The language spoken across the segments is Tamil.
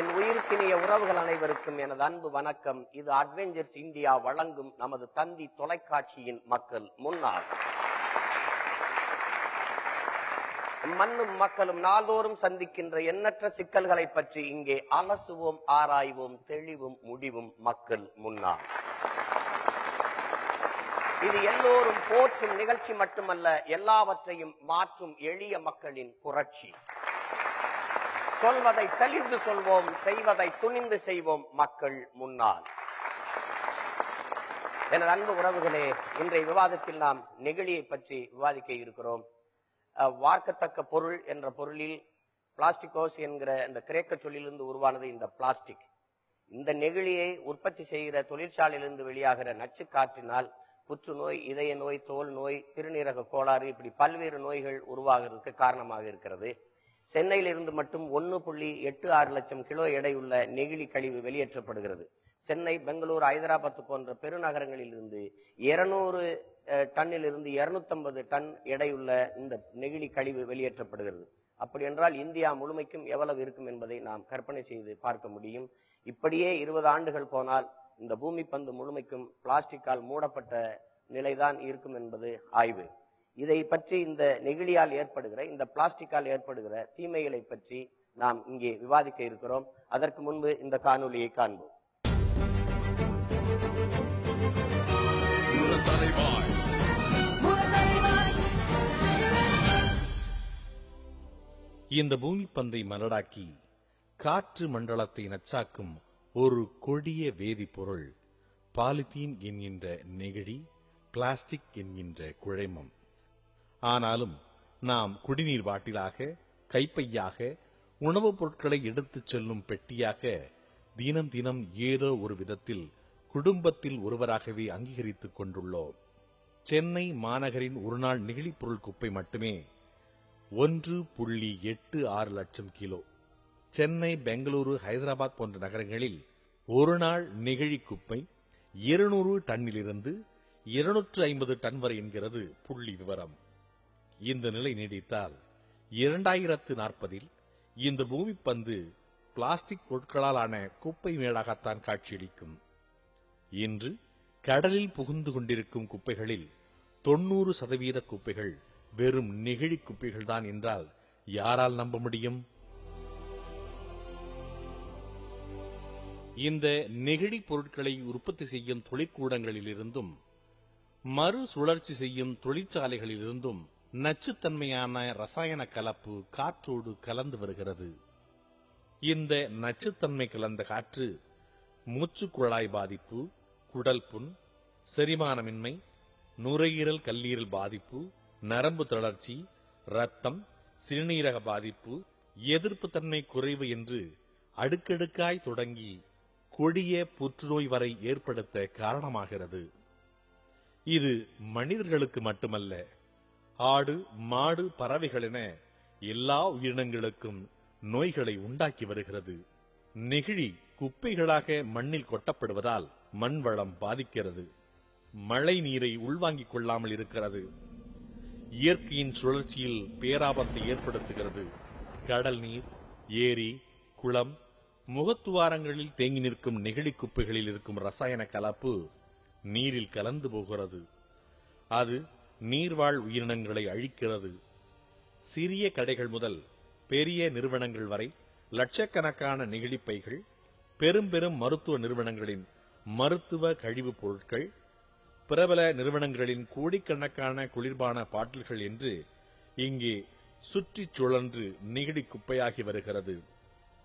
என் உயிருக்கினிய உறவுகள் அனைவருக்கும் எனது அன்பு வணக்கம். இது அட்வென்ச்சர்ஸ் இந்தியா வழங்கும் நமது தந்தி தொலைக்காட்சியின் மக்கள் முன்னாள். மண்ணும் மக்களும் நாள்தோறும் சந்திக்கின்ற எண்ணற்ற சிக்கல்களை பற்றி இங்கே அலசுவோம் ஆராய்வோம் தெளிவும் முடிவும் மக்கள் முன்னாள். இது எல்லோரும் போற்றும் நிகழ்ச்சி மட்டுமல்ல எல்லாவற்றையும் மாற்றும் எளிய மக்களின் புரட்சி. சொல்வதை தெளிந்து சொல்வோம் செய்வதை துணிந்து செய்வோம் மக்கள் முன்னால். எனது அன்பு உறவுகளே இன்றைய விவாதத்தில் நாம் நெகிழியை பற்றி விவாதிக்க இருக்கிறோம். வார்க்கத்தக்க பொருள் என்ற பொருளில் பிளாஸ்டிகோஸ் என்கிற இந்த கிரேக்க சொல்லிலிருந்து உருவானது இந்த பிளாஸ்டிக். இந்த நெகிழியை உற்பத்தி செய்கிற தொழிற்சாலையிலிருந்து வெளியாகிற நச்சு காற்றினால் புற்றுநோய் இதய நோய் தோல் நோய் திருநீரக கோளாறு இப்படி பல்வேறு நோய்கள் உருவாகிறதுக்கு காரணமாக இருக்கிறது. சென்னையிலிருந்து மட்டும் ஒன்று புள்ளி எட்டு ஆறு லட்சம் கிலோ எடையுள்ள நெகிழி கழிவு வெளியேற்றப்படுகிறது. சென்னை பெங்களூர் ஹைதராபாத் போன்ற பெருநகரங்களில் இருந்து இருநூறு டன்னில் இருந்து இருநூத்தம்பது டன் எடையுள்ள இந்த நெகிழி கழிவு வெளியேற்றப்படுகிறது. அப்படி என்றால் இந்தியா முழுமைக்கும் எவ்வளவு இருக்கும் என்பதை நாம் கற்பனை செய்து பார்க்க முடியும். இப்படியே இருபது ஆண்டுகள் போனால் இந்த பூமி பந்து முழுமைக்கும் பிளாஸ்டிக்கால் மூடப்பட்ட நிலைதான் இருக்கும் என்பது ஆய்வு. இதை பற்றி இந்த நெகிழியால் ஏற்படுகிற இந்த பிளாஸ்டிக்கால் ஏற்படுகிற தீமைகளை பற்றி நாம் இங்கே விவாதிக்க இருக்கிறோம். அதற்கு முன்பு இந்த காணொலியை காண்போம். இந்த பூமி பந்தை மலடாக்கி காற்று மண்டலத்தை நச்சாக்கும் ஒரு கொடிய வேதிப்பொருள் பாலித்தீன் என்கின்ற நெகிழி பிளாஸ்டிக் என்கின்ற குழைமம். ஆனாலும் நாம் குடிநீர் பாட்டிலாக கைப்பையாக உணவுப் பொருட்களை எடுத்துச் செல்லும் பெட்டியாக தினம் தினம் ஏதோ ஒரு விதத்தில் குடும்பத்தில் ஒருவராகவே அங்கீகரித்துக் கொண்டுள்ளோம். சென்னை மாநகரின் ஒருநாள் நெகிழிப் பொருள் குப்பை மட்டுமே ஒன்று புள்ளி எட்டு ஆறு லட்சம் கிலோ. சென்னை பெங்களூரு ஹைதராபாத் போன்ற நகரங்களில் ஒரு நாள் நெகிழி குப்பை இருநூறு டன்னிலிருந்து இருநூற்று ஐம்பது டன் வரை என்கிறது புள்ளி விவரம். இந்த நிலை நீடித்தால் இரண்டாயிரத்து நாற்பதில் இந்த பூமி பந்து பிளாஸ்டிக் பொருட்களாலான குப்பை மேடாகத்தான் காட்சியளிக்கும். இன்று கடலில் புகுந்து கொண்டிருக்கும் குப்பைகளில் தொண்ணூறு சதவீத குப்பைகள் வெறும் நெகிழி குப்பைகள்தான் என்றால் யாரால் நம்ப முடியும்? இந்த நெகிழி பொருட்களை உற்பத்தி செய்யும் தொழிற்கூடங்களிலிருந்தும் மறுசுழற்சி செய்யும் தொழிற்சாலைகளிலிருந்தும் நச்சுத்தன்மையான ரசாயன கலப்பு காற்றோடு கலந்து வருகிறது. இந்த நச்சுத்தன்மை கலந்த காற்று மூச்சுக்குழாய் பாதிப்பு குடல் புண் செரிமானமின்மை நுரையீரல் கல்லீரல் பாதிப்பு நரம்பு தளர்ச்சி ரத்தம் சிறுநீரக பாதிப்பு எதிர்ப்பு தன்மை குறைவு என்று அடுக்கடுக்காய் தொடங்கி கொடிய புற்றுநோய் வரை ஏற்படுத்த காரணமாகிறது. இது மனிதர்களுக்கு மட்டுமல்ல ஆடு மாடு பறவைகள் என எல்லா உயிரினங்களுக்கும் நோய்களை உண்டாக்கி வருகிறது. நெகிழி குப்பைகளாக மண்ணில் கொட்டப்படுவதால் மண் வளம் பாதிக்கிறது. மழை நீரை உள்வாங்கிக் கொள்ளாமல் இருக்கிறது. இயற்கையின் சுழற்சியில் பேராபத்தை ஏற்படுத்துகிறது. கடல் நீர் ஏரி குளம் முகத்துவாரங்களில் தேங்கி நிற்கும் நெகிழி குப்பைகளில் இருக்கும் ரசாயன கலப்பு நீரில் கலந்து போகிறது. அது நீர்வாழ் உயிரினங்களை அழிக்கிறது. சிறிய கடைகள் முதல் பெரிய நிறுவனங்கள் வரை லட்சக்கணக்கான நெகிழிப்பைகள் பெரும் பெரும் மருத்துவ நிறுவனங்களின் மருத்துவ கழிவுப் பொருட்கள் பிரபல நிறுவனங்களின் கோடிக்கணக்கான குளிர்பான பாட்டில்கள் என்று இங்கே சுற்றிச் சுழன்று நெகிழி குப்பையாகி வருகிறது.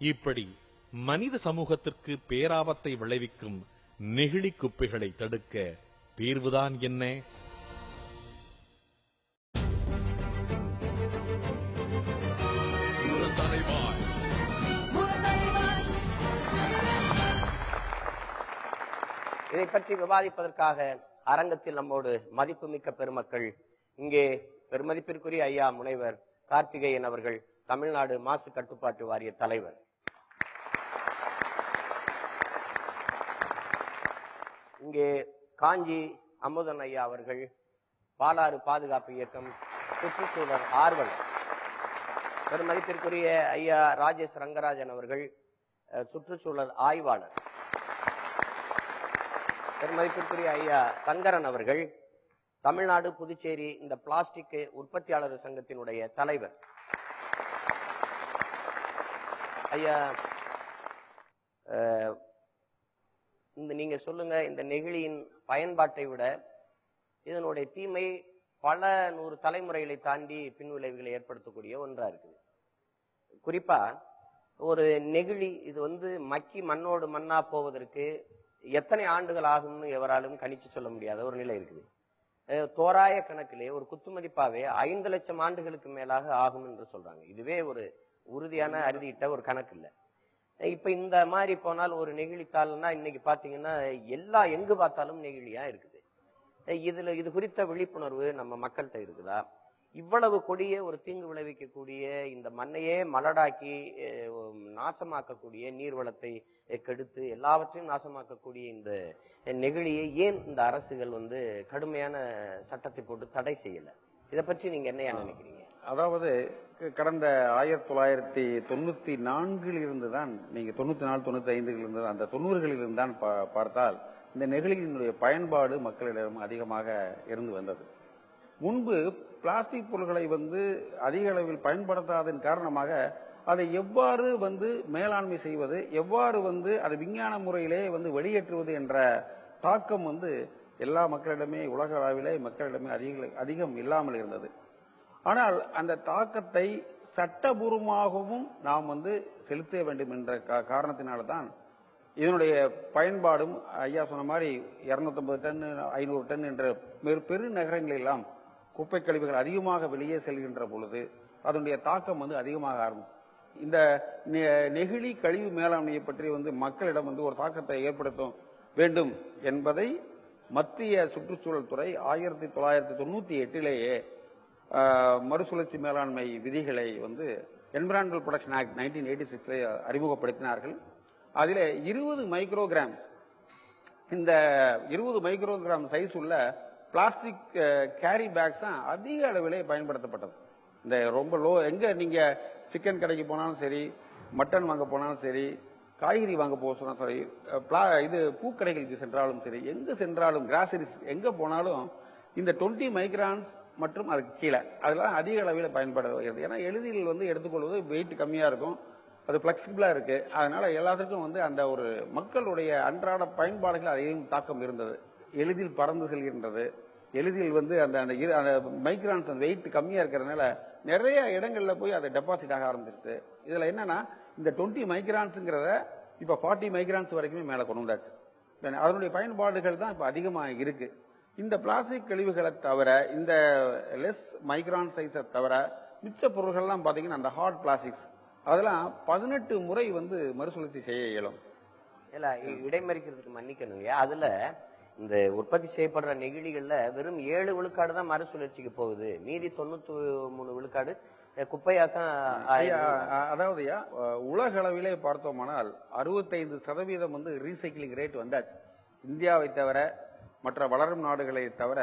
இப்படி மனித சமூகத்திற்கு பேராபத்தை விளைவிக்கும் நெகிழி குப்பைகளை தடுக்க தீர்வுதான் என்ன? இதை பற்றி விவாதிப்பதற்காக அரங்கத்தில் நம்மோடு மதிப்புமிக்க பெருமக்கள் இங்கே பெருமதிப்பிற்குரிய ஐயா முனைவர் கார்த்திகேயன் அவர்கள் தமிழ்நாடு மாசு கட்டுப்பாட்டு வாரிய தலைவர். இங்கே காஞ்சி அமுதன் ஐயா அவர்கள் பாலாறு பாதுகாப்பு இயக்கம் சுற்றுச்சூழல் ஆர்வல் பெருமதிப்பிற்குரிய ஐயா ராஜேஷ் ரங்கராஜன் அவர்கள் சுற்றுச்சூழல் ஆய்வாளர். பெருமதிப்பிற்குரிய ஐயா சங்கரன் அவர்கள் தமிழ்நாடு புதுச்சேரி இந்த பிளாஸ்டிக் உற்பத்தியாளர் சங்கத்தினுடைய தலைவர். ஐயா இந்த நீங்க சொல்லுங்க இந்த நெகிழியின் பயன்பாட்டை விட இதனுடைய தீமை பல நூறு தலைமுறைகளை தாண்டி பின்விளைவுகளை ஏற்படுத்தக்கூடிய ஒன்றா இருக்குது. குறிப்பா ஒரு நெகிழி இது வந்து மக்கி மண்ணோடு மண்ணா போவதற்கு எத்தனை ஆண்டுகள் ஆகும்னு எவராலும் கணிச்சு சொல்ல முடியாத ஒரு நிலை இருக்குது. தோராய கணக்கிலே ஒரு குத்துமதிப்பாவே ஐந்து லட்சம் ஆண்டுகளுக்கு மேலாக ஆகும் என்று சொல்றாங்க. இதுவே ஒரு உறுதியான அறுதியிட்ட ஒரு கணக்கு இல்ல. இப்ப இந்த மாதிரி போனால் ஒரு நெகிழித்தாள்னா இன்னைக்கு பாத்தீங்கன்னா எல்லா எங்கு பார்த்தாலும் நெகிழியா இருக்குது. இதுல இது குறித்த விழிப்புணர்வு நம்ம மக்கள்கிட்ட இருக்குதா? இவ்வளவு கொடிய ஒரு தீங்கு விளைவிக்கக்கூடிய இந்த மண்ணையே மலடாக்கி நாசமாக்கக்கூடிய நீர்வளத்தை கெடுத்து எல்லாவற்றையும் நாசமாக்கக்கூடிய இந்த நெகிழியை ஏன் இந்த அரசுகள் வந்து கடுமையான சட்டத்தை போட்டு தடை செய்யல? இத பற்றி நீங்க என்னையா நினைக்கிறீங்க? அதாவது கடந்த ஆயிரத்தி தொள்ளாயிரத்தி தொண்ணூத்தி நான்கில் இருந்து தான் நீங்க தொண்ணூத்தி நாலு தொண்ணூத்தி ஐந்துகளில் இருந்து அந்த தொண்ணூறுகளில் இருந்து தான் பார்த்தால் இந்த நெகிழியினுடைய பயன்பாடு மக்களிடம் அதிகமாக இருந்து வந்தது. முன்பு பிளாஸ்டிக் பொருட்களை வந்து அதிக அளவில் பயன்படுத்தாதன் காரணமாக அதை எவ்வாறு வந்து மேலாண்மை செய்வது எவ்வாறு வந்து அதை விஞ்ஞான முறையிலே வந்து வெளியேற்றுவது என்ற தாக்கம் வந்து எல்லா மக்களிடமே உலக அளவிலே மக்களிடமே அதிக அதிகம் இல்லாமல் இருந்தது. ஆனால் அந்த தாக்கத்தை சட்டபூர்வமாகவும் நாம் வந்து செலுத்த வேண்டும் என்ற கா- காரணத்தினால்தான் இதனுடைய பயன்பாடும் ஐயா சொன்ன மாதிரி 250 டன் ஐநூறு டன் என்ற பெரு- பெரு நகரங்களெல்லாம் குப்பை கழிவுகள் அதிகமாக வெளியே செல்கின்ற பொழுது அதனுடைய தாக்கம் வந்து அதிகமாக ஆரம்பிச்சு. இந்த நெ- நெகிழி கழிவு மேலாண்மையை பற்றி வந்து மக்களிடம் வந்து ஒரு தாக்கத்தை ஏற்படுத்தும் வேண்டும் என்பதை மத்திய சுற்றுச்சூழல் துறை ஆயிரத்தி தொள்ளாயிரத்தி தொண்ணூத்தி எட்டிலேயே மறுசுழற்சி மேலாண்மை விதிகளை வந்து environmental protection act nineteen eighty சிக்ஸ்ல அறிமுகப்படுத்தினார்கள். அதில் இருபது மைக்ரோகிராம் இந்த இருபது மைக்ரோகிராம் சைஸ் உள்ள பிளாஸ்டிக் கேரி பேக்ஸ் தான் அதிக அளவிலே பயன்படுத்தப்பட்டது. இந்த ரொம்ப லோ எங்க நீங்க சிக்கன் கடைக்கு போனாலும் சரி மட்டன் வாங்க போனாலும் சரி காய்கறி வாங்க போக சரி இது பூக்கடைகளுக்கு சென்றாலும் சரி எங்க சென்றாலும் கிராசரிஸ் எங்க போனாலும் இந்த 20 மைக்ரான்ஸ் மற்றும் அதுக்கு கீழே அதெல்லாம் அதிக அளவில் பயன்படுகிறது. ஏன்னா எளிதில் வந்து எடுத்துக்கொள்வது வெயிட் கம்மியா இருக்கும் அது பிளெக்சிபிளா இருக்கு. அதனால எல்லாத்துக்கும் வந்து அந்த ஒரு மக்களுடைய அன்றாட பயன்பாடுகள் அதிகம் தாக்கம் இருந்தது. எளிதில் பறந்து செல்கின்றது. எளிதில் வந்து அந்த அந்த அந்த மைக்ரான்ஸ் அந்த வெயிட் கம்மியாக இருக்கிறதுனால நிறைய இடங்கள்ல போய் அது டெபாசிட் ஆக ஆரம்பிச்சிருச்சு. இதில் என்னன்னா இந்த டுவெண்ட்டி மைக்ரான்ஸுங்கிறத இப்போ ஃபார்ட்டி மைக்ரான்ஸ் வரைக்குமே மேலே கொண்டு வந்தாச்சு. அதனுடைய பயன்பாடுகள் தான் இப்போ அதிகமாக இருக்கு. இந்த பிளாஸ்டிக் கழிவுகளை தவிர இந்த லெஸ் மைக்ரான் சைஸை தவிர மிச்ச பொருள்கள்லாம் பார்த்தீங்கன்னா அந்த ஹார்ட் பிளாஸ்டிக்ஸ் அதெல்லாம் பதினெட்டு முறை வந்து மறுசுழற்சி செய்ய இயலும். இல்ல இடைமறிக்கிறதுக்கு மன்னிக்கணுங்க. அதுல இந்த உற்பத்தி செய்யப்படுற நெகிழிகள்ல வெறும் ஏழு விழுக்காடு தான் மறுசுழற்சிக்கு போகுது. மீதி தொண்ணூத்தி மூணு விழுக்காடு. குப்பையா தான் அதாவது உலக அளவிலே பார்த்தோமானால் அறுபத்தைந்து சதவீதம் வந்து ரீசைக்கிளிங் ரேட் வந்தாச்சு. இந்தியாவை தவிர மற்ற வளரும் நாடுகளை தவிர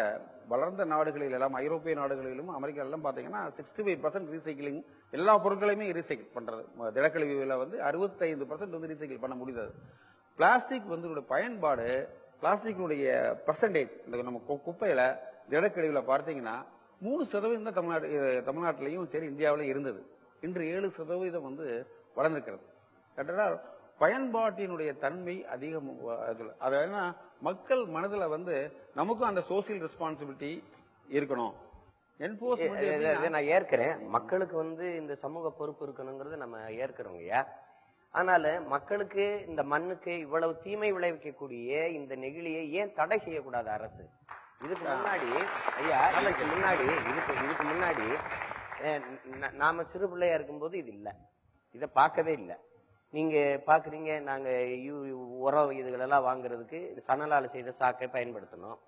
வளர்ந்த நாடுகளில் எல்லாம் ஐரோப்பிய நாடுகளிலும் அமெரிக்கா எல்லாம் பாத்தீங்கன்னா சிக்ஸ்டி ஃபைவ் பர்சன்ட் ரீசைக்கிளிங் எல்லா பொருட்களையுமே ரீசைக்கிள் பண்றது. திடக்கழிவுல வந்து அறுபத்தைந்து பர்சன்ட் வந்து ரீசைக்கிள் பண்ண முடியுது பிளாஸ்டிக் வந்து பயன்பாடு பிளாஸ்டிக்குடைய பர்சன்டேஜ் இந்த நம்ம குப்பையில திடக்கழிவுல பார்த்தீங்கன்னா மூணு சதவீதம் தான் தமிழ்நாடு தமிழ்நாட்டிலையும் சரி இந்தியாவிலும் இருந்தது. இன்று ஏழு சதவீதம் வந்து வளர்ந்திருக்கிறது. கரெக்டா பயன்பாட்டினுடைய தன்மை அதிகம். அது என்ன மக்கள் மனதுல வந்து நமக்கும் அந்த சோசியல் ரெஸ்பான்சிபிலிட்டி இருக்கணும். நான் ஏற்கிறேன். மக்களுக்கு வந்து இந்த சமூக பொறுப்பு இருக்கணுங்கிறது நம்ம ஏற்கிறோங்கய்யா அதனால மக்களுக்கு இந்த மண்ணுக்கு இவ்வளவு தீமை விளைவிக்கக்கூடிய இந்த நெகிழியை ஏன் தடை செய்யக்கூடாது அரசு? இதுக்கு முன்னாடி ஐயா இதுக்கு முன்னாடி இதுக்கு இதுக்கு முன்னாடி நாம சிறு பிள்ளையா இருக்கும்போது இது இல்லை. இதை பார்க்கவே இல்லை. நீங்க பாக்குறீங்க நாங்க யூ உரம் இதுகளெல்லாம் வாங்குறதுக்கு சணலால் செய்த சாக்கை பயன்படுத்தணும்.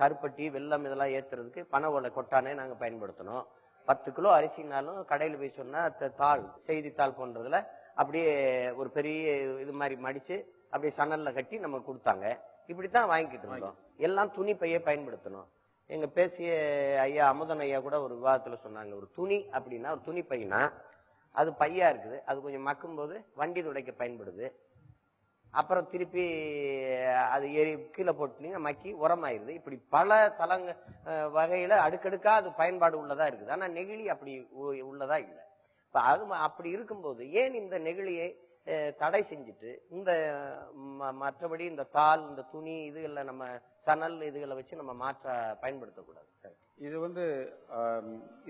கருப்பட்டி வெல்லம் இதெல்லாம் ஏத்துறதுக்கு பனை ஓலை கொட்டானே நாங்க பயன்படுத்தணும். பத்து கிலோ அரிசினாலும் கடையில் போய் சொன்னா தாள் செய்தித்தாள் போன்றதுல அப்படியே ஒரு பெரிய இது மாதிரி மடிச்சு அப்படியே சணல்ல கட்டி நமக்கு கொடுத்தாங்க. இப்படித்தான் வாங்கிக்கிட்டு இருந்தோம். எல்லாம் துணி பையே பயன்படுத்தணும். எங்க பேசிய ஐயா அமுதன் ஐயா கூட ஒரு விவாதத்துல சொன்னாங்க ஒரு துணி அப்படின்னா ஒரு துணி பையனா அது பையா இருக்குது. அது கொஞ்சம் மக்கும் போது வண்டி துடைக்க பயன்படுது. அப்புறம் திருப்பி அது எரி கீழே போட்டுனீங்க மக்கி உரமாயிருது. இப்படி பல தலங்க வகையில அடுக்கடுக்கா அது பயன்பாடு உள்ளதா இருக்குது. ஆனா நெகிழி அப்படி உள்ளதா இல்லை. இப்ப அது அப்படி இருக்கும்போது ஏன் இந்த நெகிழியை தடை செஞ்சுட்டு இந்த மற்றபடி இந்த தாள் இந்த துணி இதுகளை நம்ம சணல் இதுகளை வச்சு நம்ம மாற்ற பயன்படுத்தக்கூடாது? இது வந்து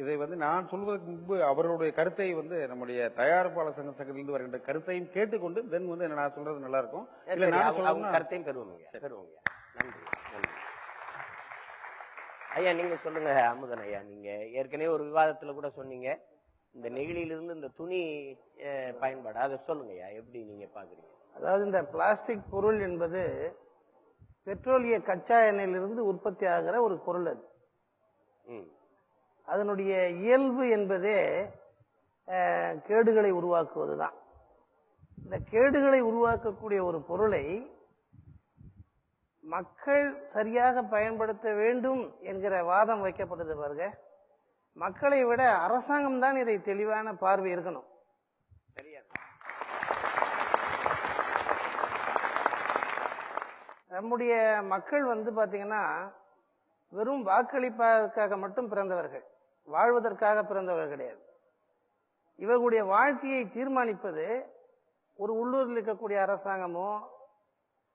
இதை வந்து நான் சொல்வதற்கு முன்பு அவர்களுடைய கருத்தை வந்து நம்முடைய தயாரிப்பாளர் சங்க சங்கத்திலிருந்து வருகின்ற கருத்தையும் கேட்டுக்கொண்டு தென் வந்து நான் சொல்றது நல்லா இருக்கும் இல்ல நான் கருத்தையும் பெறுவோங்க பெறுவோங்க. நன்றி நன்றி. ஐயா நீங்க சொல்லுங்க அமுதன் ஐயா நீங்க ஏற்கனவே ஒரு விவாதத்துல கூட சொன்னீங்க. இந்த நெகிழியிலிருந்து இந்த துணி பயன்பாடு அதை சொல்லுங்க ஐயா எப்படி நீங்க பாக்குறீங்க? அதாவது இந்த பிளாஸ்டிக் பொருள் என்பது பெட்ரோலிய கச்சா எண்ணெயிலிருந்து உற்பத்தி ஆகிற ஒரு பொருள் அது. அதனுடைய இயல்பு என்பதே கேடுகளை உருவாக்குவதுதான். இந்த கேடுகளை உருவாக்கக்கூடிய ஒரு பொருளை மக்கள் சரியாக பயன்படுத்த வேண்டும் என்கிற வாதம் வைக்கப்படுது பாருங்க. மக்களை விட அரசாங்கம் தான் இதை தெளிவான பார்வை இருக்கணும். சரியா நம்முடைய மக்கள் வந்து பாத்தீங்கன்னா வெறும் வாக்களிப்பதற்காக மட்டும் பிறந்தவர்கள். வாழ்வதற்காக பிறந்தவர்கள் கிடையாது. இவர்களுடைய வாழ்க்கையை தீர்மானிப்பது ஒரு உள்ளூரில் இருக்கக்கூடிய அரசாங்கமோ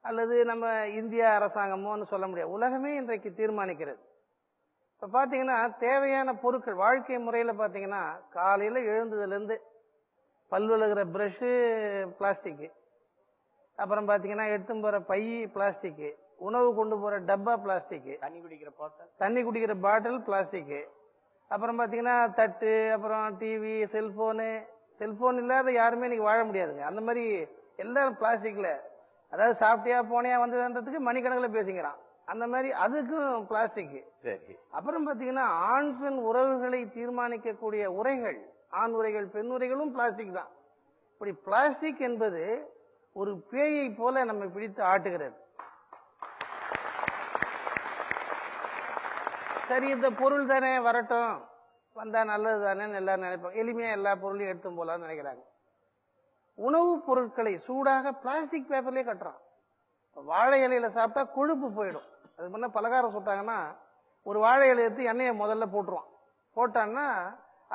அல்லது நம்ம இந்திய அரசாங்கமோன்னு சொல்ல முடியாது. உலகமே இன்றைக்கு தீர்மானிக்கிறது. இப்ப பாத்தீங்கன்னா தேவையான பொருட்கள் வாழ்க்கை முறையில பாத்தீங்கன்னா காலையில எழுந்ததுல இருந்து பல் விளக்குற பிரஷ் பிளாஸ்டிக் அப்புறம் பாத்தீங்கன்னா எடுத்துன்னு போற பை பிளாஸ்டிக் உணவு கொண்டு போற டப்பா பிளாஸ்டிக் தண்ணி குடிக்கிற போத்தல் தண்ணி குடிக்கிற பாட்டில் பிளாஸ்டிக் அப்புறம் பாத்தீங்கன்னா தட்டு அப்புறம் டிவி செல்போனு செல்போன் இல்லாத யாருமே இன்னைக்கு வாழ முடியாதுங்க. அந்த மாதிரி எல்லாரும் பிளாஸ்டிக்ல அதாவது சாப்பிட்டியா போனியா வந்ததுன்றதுக்கு மணிக்கணக்கில் பேசிக்கிறான். அந்த மாதிரி அதுக்கும் பிளாஸ்டிக் சரி. அப்புறம் பாத்தீங்கன்னா ஆண் பெண் உறவுகளை தீர்மானிக்கக்கூடிய உரைகள் ஆண் உரைகள் பெண் உரைகளும் பிளாஸ்டிக் தான். இப்படி பிளாஸ்டிக் என்பது ஒரு பேயை போல நம்மை பிடித்து ஆட்டுகிறது. சரி இந்த பொருள் தானே வரட்டும். வந்தா நல்லது தானே எல்லாரும் நினைப்பாங்க. எளிமையா எல்லா பொருளையும் எடுத்து போலாம்னு நினைக்கிறாங்க. உணவுப் பொருட்களை சூடாக பிளாஸ்டிக் பேப்பர்லயே கட்டுறான். வாழை இலையில சாப்பிட்டா கொழுப்பு போயிடும். அது முன்ன பலகாரம் சுட்டாங்கன்னா ஒரு வாழை இலையை எடுத்து எண்ணெயை முதல்ல போட்டுருவான். போட்டான்னா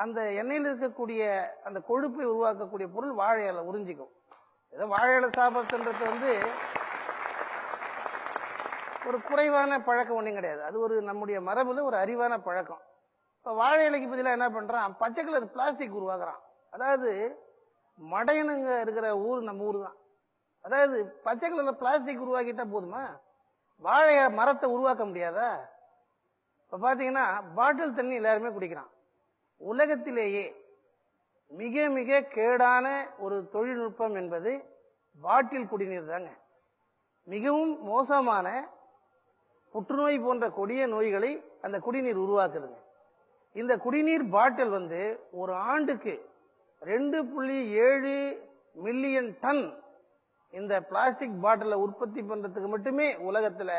அந்த எண்ணெயில் இருக்கக்கூடிய அந்த கொழுப்பை உருவாக்கக்கூடிய பொருள் வாழை இலை உறிஞ்சிக்கும். ஏதோ வாழை இலை சாப்பிட்றது வந்து ஒரு குறைவான பழக்கம் ஒன்றும் கிடையாது. அது ஒரு நம்முடைய மரபுல ஒரு அறிவான பழக்கம். இப்போ வாழை இலைக்கு பதிலாக என்ன பண்ணுறான் பச்சை கலர் பிளாஸ்டிக் உருவாக்குறான். அதாவது மடையனுங்க இருக்கிற ஊர் நம்ம ஊர் தான் அதாவது பச்சை கலரில் பிளாஸ்டிக் உருவாக்கிட்டா போதுமா? வாழை மரத்தை உருவாக்க முடியாதா? இப்ப பாத்தீங்கன்னா பாட்டில் தண்ணி எல்லாருமே குடிக்கிறான். உலகத்திலேயே மிக மிக கேடான ஒரு தொழில்நுட்பம் என்பது பாட்டில் குடிநீர் தாங்க. மிகவும் மோசமான புற்றுநோய் போன்ற கொடிய நோய்களை அந்த குடிநீர் உருவாக்குதுங்க. இந்த குடிநீர் பாட்டில் வந்து ஒரு ஆண்டுக்கு ரெண்டு புள்ளி ஏழு மில்லியன் டன் இந்த பிளாஸ்டிக் பாட்டிலை உற்பத்தி பண்றதுக்கு மட்டுமே உலகத்துல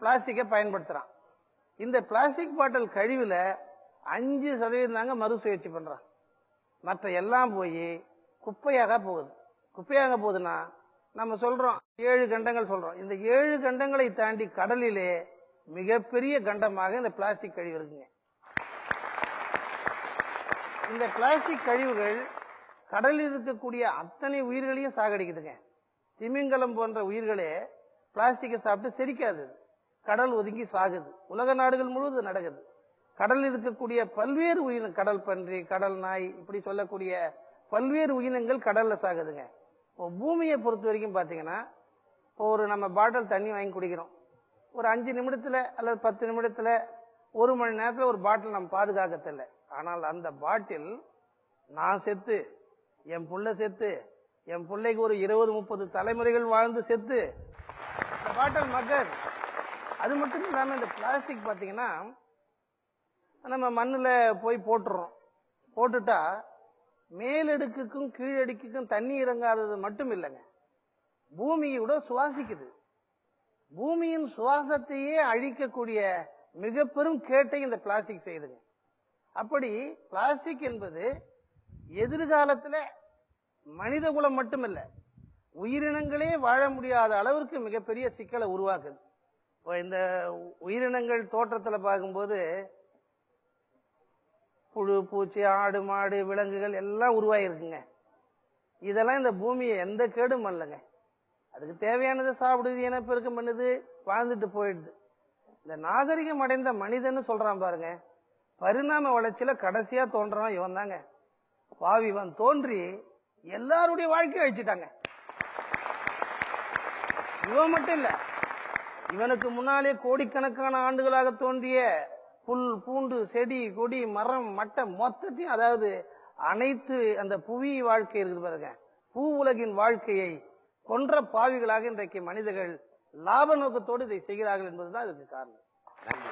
பிளாஸ்டிக்கை பயன்படுத்துறான். இந்த பிளாஸ்டிக் பாட்டில் கழிவுல அஞ்சு சதவீதம் தாங்க மறுசுழற்சி பண்றான். மற்ற எல்லாம் போய் குப்பையாக போகுது. குப்பையாக போகுதுன்னா நம்ம சொல்றோம் ஏழு கண்டங்கள் சொல்றோம். இந்த ஏழு கண்டங்களை தாண்டி கடலிலே மிகப்பெரிய கண்டமாக இந்த பிளாஸ்டிக் கழிவு இருக்குங்க. இந்த பிளாஸ்டிக் கழிவுகள் கடலில் இருக்கக்கூடிய அத்தனை உயிர்களையும் சாகடிக்குதுங்க. திமிங்கலம் போன்ற உயிர்களே பிளாஸ்டிக்கை சாப்பிட்டு செரிக்காது. கடல் ஒதுங்கி சாகுது. உலக நாடுகள் முழுவதும் நடக்குது. கடலில் இருக்கக்கூடிய பல்வேறு உயிரினம் கடல் பன்றி கடல் நாய் இப்படி சொல்லக்கூடிய பல்வேறு உயிரினங்கள் கடல்ல சாகுதுங்க. பூமியை பொறுத்த வரைக்கும் பாத்தீங்கன்னா இப்போ ஒரு நம்ம பாட்டில் தண்ணி வாங்கி குடிக்கிறோம். ஒரு அஞ்சு நிமிடத்துல அல்லது பத்து நிமிடத்துல ஒரு மணி நேரத்துல ஒரு பாட்டில் நம்ம பாதுகாக்க தெரியல. ஆனால் அந்த பாட்டில் நான் செத்து என் புள்ள செத்து என் பிள்ளைக்கு ஒரு இருபது முப்பது தலைமுறைகள் வாழ்ந்து செத்து இந்த பாட்டில் மக்கள் அது மட்டும் இல்லாம இந்த பிளாஸ்டிக் பாத்தீங்கன்னா நம்ம மண்ணுல போய் போட்டுறோம். போட்டுட்டா மேலடுக்குக்கும் கீழடுக்குக்கும் தண்ணி இறங்காதது மட்டும் இல்லைங்க. பூமியோட சுவாசிக்குது. பூமியின் சுவாசத்தையே அழிக்கக்கூடிய மிக பெரும் கேட்டை இந்த பிளாஸ்டிக் செய்யுதுங்க அப்படி பிளாஸ்டிக் என்பது எதிர்காலத்துல மனித குலம் மட்டுமல்ல உயிரினங்களே வாழ முடியாத அளவிற்கு மிகப்பெரிய சிக்கலை உருவாக்குது. இப்போ இந்த உயிரினங்கள் தோற்றத்தில் பார்க்கும்போது புழு பூச்சி ஆடு மாடு விலங்குகள் எல்லாம் உருவாகிருக்குங்க இதெல்லாம் இந்த பூமியை எந்த கேடும் பண்ணலங்க அதுக்கு தேவையானதை சாப்பிடுது இனப்பெருக்கம் பண்ணுது வாழ்ந்துட்டு போயிடுது. இந்த நாகரிகம் அடைந்த மனிதன்னு சொல்றான் பாருங்க. பரிணாம வளர்ச்சியில கடைசியா தோன்றான் இவன் தாங்க பாவிவன் தோன்றி எல்லாருடைய வாழ்க்கையை அழிச்சிட்டாங்க. இவன் மட்டும் இல்ல இவனுக்கு முன்னாலே கோடிக்கணக்கான ஆண்டுகளாக தோன்றிய புல் பூண்டு செடி கொடி மரம் மட்டம் மொத்தத்தையும் அதாவது அனைத்து அந்த புவி வாழ்க்கை இருக்குது பாருங்க. பூ உலகின் வாழ்க்கையை கொன்ற பாவிகளாக இன்றைக்கு மனிதர்கள் லாப நோக்கத்தோடு இதை செய்கிறார்கள் என்பதுதான் இதுக்கு காரணம். நன்றி